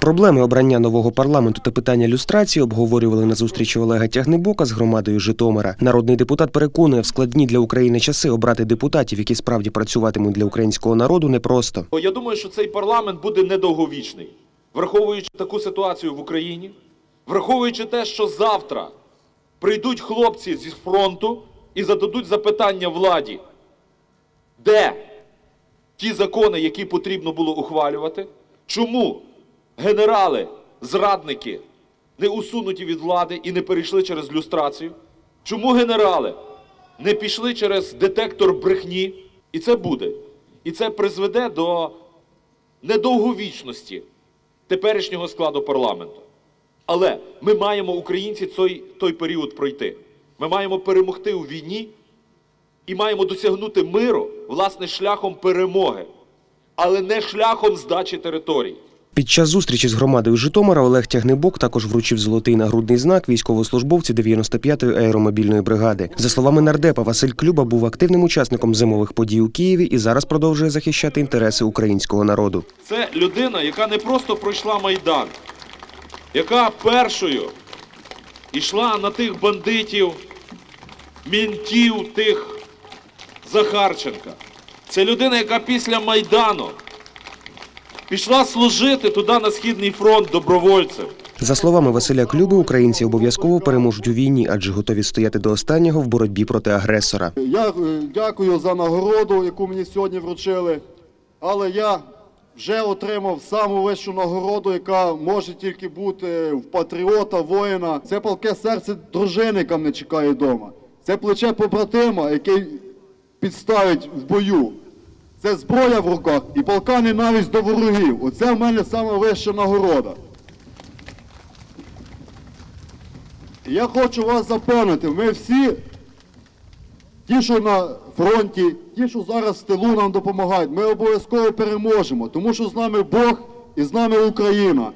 Проблеми обрання нового парламенту та питання люстрації обговорювали на зустрічі Олега Тягнебока з громадою Житомира. Народний депутат переконує, в складні для України часи обрати депутатів, які справді працюватимуть для українського народу, непросто. Я думаю, що цей парламент буде недовговічний, враховуючи таку ситуацію в Україні, враховуючи те, що завтра прийдуть хлопці зі фронту і зададуть запитання владі, де ті закони, які потрібно було ухвалювати, чому генерали, зрадники не усунуті від влади і не перейшли через люстрацію, чому генерали не пішли через детектор брехні, і це буде. І це призведе до недовговічності теперішнього складу парламенту. Але ми маємо, українці, той, той період пройти. Ми маємо перемогти у війні і маємо досягнути миру, власне, шляхом перемоги, але не шляхом здачі територій. Під час зустрічі з громадою Житомира Олег Тягнебок також вручив золотий нагрудний знак військовослужбовцю 95-ї аеромобільної бригади. За словами нардепа, Василь Клюба був активним учасником зимових подій у Києві і зараз продовжує захищати інтереси українського народу. Це людина, яка не просто пройшла Майдан, яка першою йшла на тих бандитів, мінтів тих Захарченка. Це людина, яка після Майдану пішла служити туди на Східний фронт добровольцем. За словами Василя Клюби, українці обов'язково переможуть у війні, адже готові стояти до останнього в боротьбі проти агресора. Я е, дякую за нагороду, яку мені сьогодні вручили. Але я вже отримав саму вищу нагороду, яка може тільки бути в патріота, воїна. Це палке серце дружини, яка мене чекає вдома. Це плече побратима, який підставить в бою. Це зброя в руках і полка ненависть до ворогів. Оце в мене найвища вища нагорода. І Я хочу вас запевнити, ми всі Ті, що на фронті, ті, що зараз в тилу нам допомагають, ми обов'язково переможемо, тому що з нами Бог і з нами Україна.